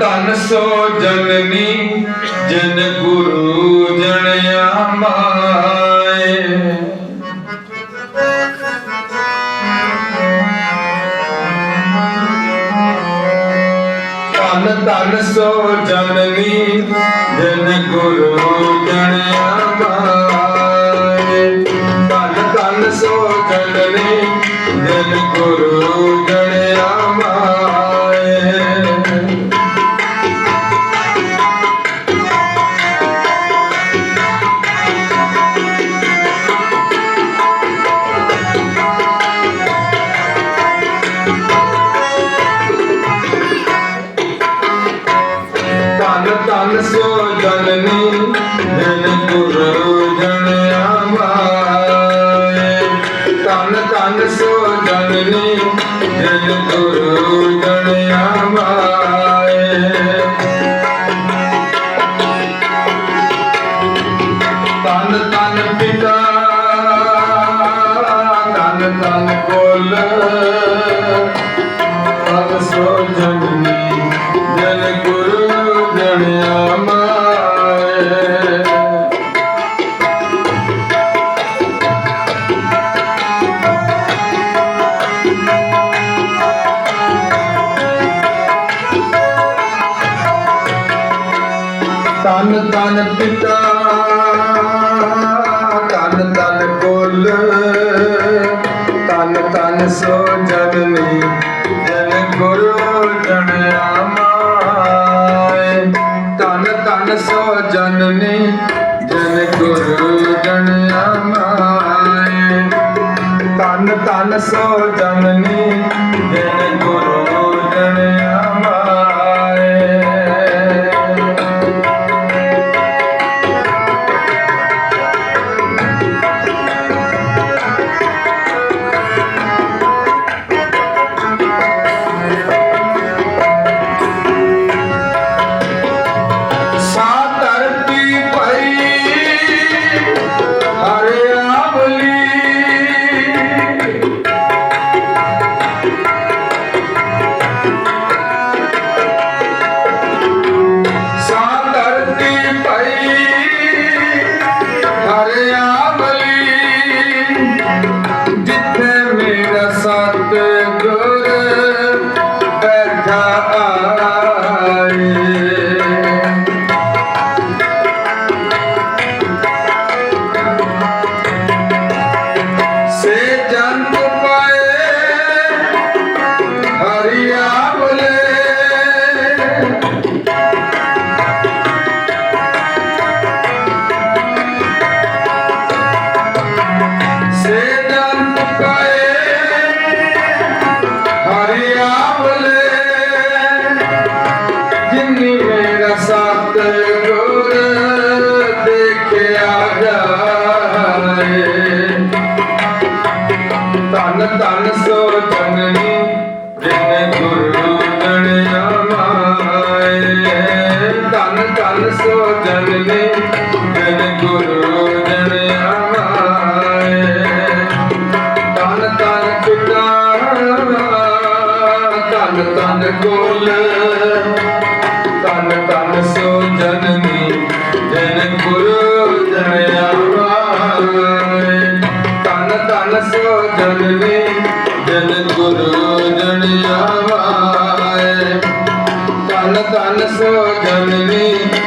ਧਨ ਸੋ ਜਨਨੀ ਜਨ ਗੁਰੂ ਜਨ ਆਮਾਏ। ਧਨ ਧਨ ਸੋ ਜਨਨੀ ਜਨ ਗੁਰੂ ਜਨ understood underneath ਤਨ ਤਨ ਪਿਤਾ ਤਨ ਤਨ ਕੋਲ ਤਨ ਤਨ ਸੋ ਜਨਨੀ ਜਨ ਗੁਰੂ ਜਨ ਆਮਾਏ। ਤਨ ਤਨ ਸੋ ਜਨਨੀ ਜਨ ਗੁਰੂ ਜਨ ਆਮਾਏ। ਤਨ ਤਨ ਸੋ ਜਨਨੀ ਜਨ جنت عن سوء جميل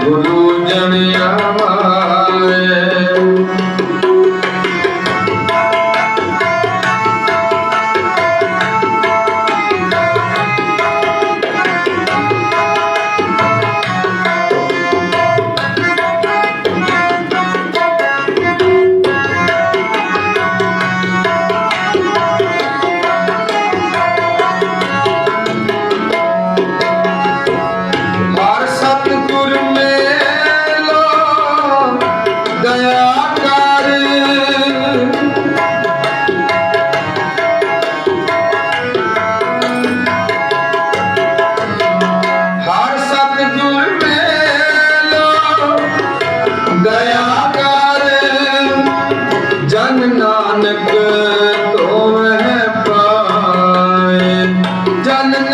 ਜਨ ਗੁਰੂ ਜਣਿਆ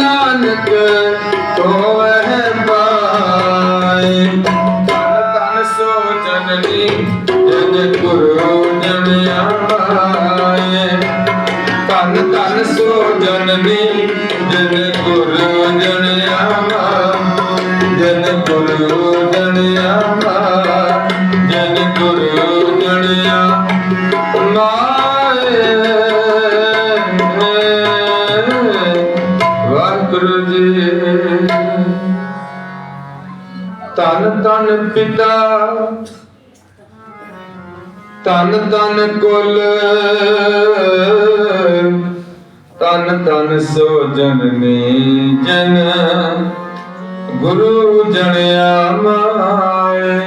ਨਾਨਕ ਤੋਹਿ ਪਾਏ ਤਨ ਤਨ ਸੋ ਜਨਨੀ ਜਨ ਗੁਰੂ ਜਨ ਆਏ ਤਨ ਤਨ ਸੋ ਜਨਨੀ ਜਨ ਗੁਰੂ ਗੁਰਜੇ ਤਨ ਤਨ ਪਿਤਾ ਤਨ ਤਨ ਕੁਲ ਤਨ ਤਨ ਸੋ ਜਨਨੀ ਜਨ ਗੁਰੂ ਜਣਿਆ ਮਾਏ।